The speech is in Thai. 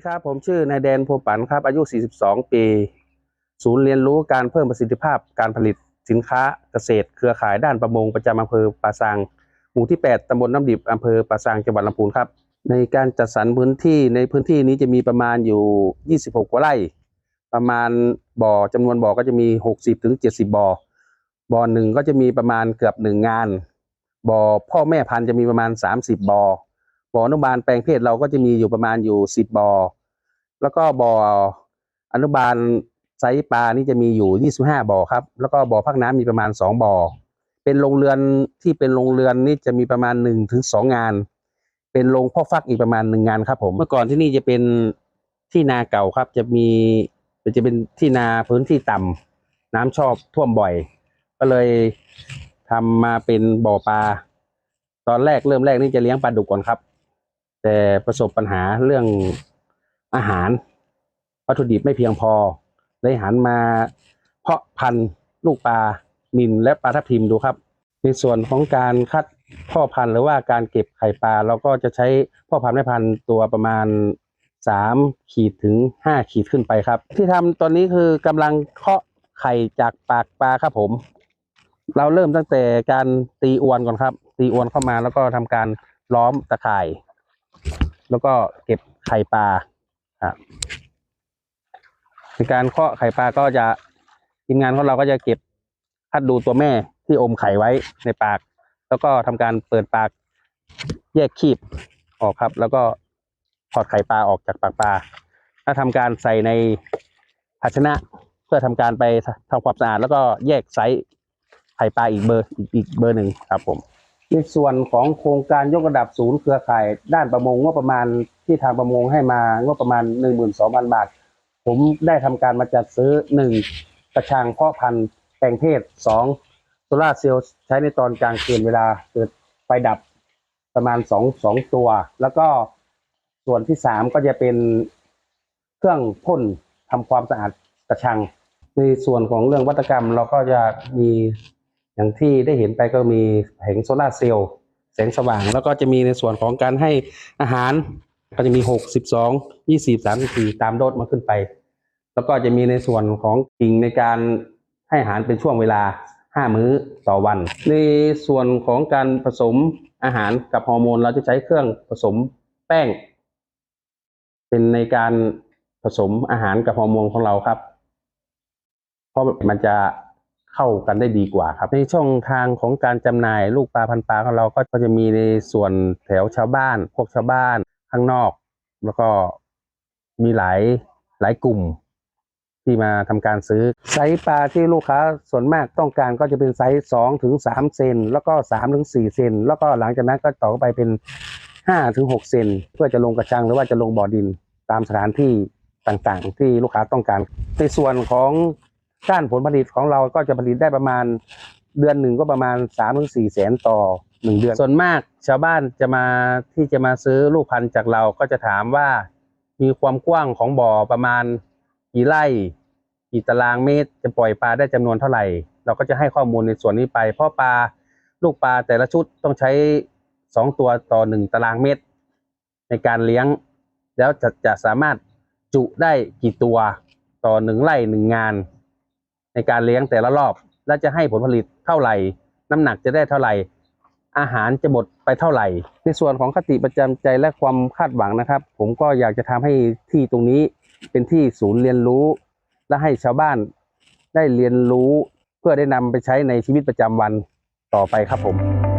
ดีครับ ผมชื่อนายแดนโพปันครับ อายุ 42 ปี ศูนย์เรียนรู้การเพิ่มประสิทธิภาพการผลิตสินค้าเกษตร เครือข่ายด้านประมงประจำอำเภอป่าซางหมู่ที่ 8ตำบลน้ำดิบอำเภอป่าซางจังหวัดลำพูนครับ ในการจัดสรรพื้นที่ในพื้นที่นี้จะมีประมาณอยู่ 26กว่าไร่ ประมาณบ่อจำนวนบ่อก็จะมี 60ถึง70 บ่อ บ่อหนึ่งก็จะมีประมาณเกือบหนึ่งงาน บ่อพ่อแม่พันธุ์จะมีประมาณ 30 บ่อ บ่ออนุบาลแปลงเพศเราก็จะมีอยู่ประมาณอยู่10บ่อ แล้วก็บ่ออนุบาลไซส์ปลานี่จะมีอยู่25บ่อครับ แล้วก็บ่อพักน้ำมีประมาณ2บ่อ เป็นโรงเรือนที่เป็นโรงเรือนนี่จะมีประมาณ1ถึง2งงาน เป็นโรงพ่อฟักอีกประมาณหนึ่งงานครับ ผม เมื่อก่อนที่นี่จะเป็นที่นาเก่าครับ จะมีจะเป็นที่นาพื้นที่ต่ำน้ำชอบท่วมบ่อย ก็เลยทำมาเป็นบ่อปลา ตอนแรกเริ่มแรกนี่จะเลี้ยงปลาดุกก่อนครับ แต่ประสบปัญหาเรื่องอาหารวัตถุดิบไม่เพียงพอเลยหันมาเพาะพันธุ์ลูกปลานิลและปลาทับทิมดูครับ ในส่วนของการคัดพ่อพันธุ์หรือว่าการเก็บไข่ปลาเราก็จะใช้พ่อพันธุ์แม่พันธุ์ตัวประมาณสามขีดถึงห้าขีดขึ้นไปครับ ที่ทำตอนนี้คือกำลังเคาะไข่จากปากปลาครับผม เราเริ่มตั้งแต่การตีอวนก่อนครับ ตีอวนเข้ามาแล้วก็ทำการล้อมตะข่าย แล้วก็เก็บไข่ปลาครับในการเคาะไข่ปลาก็จะทีมงานของเราก็จะเก็บคัดดูตัวแม่ที่อมไข่ไว้ในปาก แล้วก็ทำการเปิดปากแยกคีบออกครับ แล้วก็ถอดไข่ปลาออกจากปากปลาแล้วทำการใส่ในภาชนะเพื่อทำการไปทำความสะอาดแล้วก็แยกไซส์ไข่ปลาอีกเบอร์อีกเบอร์หนึ่งครับผม ในส่วนของโครงการยกระดับศูนย์เครือข่าย ด้านประมงงบประมาณที่ทางประมงให้มางบประมาณ 12,000 บาท ผมได้ทำการมาจัดซื้อ 1 กระชังเพาะพันธุ์แปลงเพศ 2 โซลาร์เซลล์ใช้ในตอนกลางคืนเวลาเกิดไฟดับประมาณ 2 2 ตัว แล้วก็ส่วนที่ 3 ก็จะเป็นเครื่องพ่นทำความสะอาดกระชัง ในส่วนของเรื่องวัตกรรมเราก็จะมี อย่างที่ได้เห็นไปก็มีแผงโซลาเซลล์แสงสว่าง แล้วก็จะมีในส่วนของการให้อาหาร ก็จะมีหกสิบสองยี่สิบสามสี่ตามโดดมาขึ้นไป แล้วก็จะมีในส่วนของกิ่งในการให้อาหารเป็นช่วงเวลาห้ามื้อต่อวัน ในส่วนของการผสมอาหารกับฮอร์โมน เราจะใช้เครื่องผสมแป้ง เป็นในการผสมอาหารกับฮอร์โมนของเราครับ เพราะมันจะ เข้ากันได้ดีกว่าครับ ในช่องทางของการจำหน่ายลูกปลาพันปลาของเราก็จะมีในส่วนแถวชาวบ้าน พวกชาวบ้านข้างนอก แล้วก็มีหลายหลายกลุ่มที่มาทำการซื้อไซส์ปลาที่ลูกค้าส่วนมากต้องการก็จะเป็นไซส์สองถึงสามเซนแล้วก็สามถึงสี่เซนแล้วก็หลังจากนั้นก็ต่อไปเป็นห้าถึงหกเซนเพื่อจะลงกระชังหรือว่าจะลงบ่อดินตามสถานที่ต่างๆ ที่ลูกค้าต้องการในส่วนของ ด้านผลผลิตของเราก็จะผลิตได้ประมาณเดือนหนึ่งก็ประมาณ3ามถึงสี่แสนต่อหนึ่งเดือน ส่วนมากชาวบ้านจะมาที่จะมาซื้อลูกพันธุ์จากเราก็จะถามว่ามีความกว้างของบ่อประมาณกี่ไร่กี่ตารางเมตร จะปล่อยปลาได้จำนวนเท่าไหร่ เราก็จะให้ข้อมูลในส่วนนี้ไป เพราะปลาลูกปลาแต่ละชุดต้องใช้สองตัวต่อหนึ่งตารางเมตร ในการเลี้ยง แล้วจะจะสามารถจุได้กี่ตัวต่อหนึ่งไร่หนึ่งงาน ในการเลี้ยงแต่ละรอบ และจะให้ผลผลิตเท่าไหร่ น้ำหนักจะได้เท่าไหร่ อาหารจะหมดไปเท่าไหร่ ในส่วนของคติประจำใจและความคาดหวังนะครับ ผมก็อยากจะทำให้ที่ตรงนี้เป็นที่ศูนย์เรียนรู้ และให้ชาวบ้านได้เรียนรู้เพื่อได้นำไปใช้ในชีวิตประจำวันต่อไปครับผม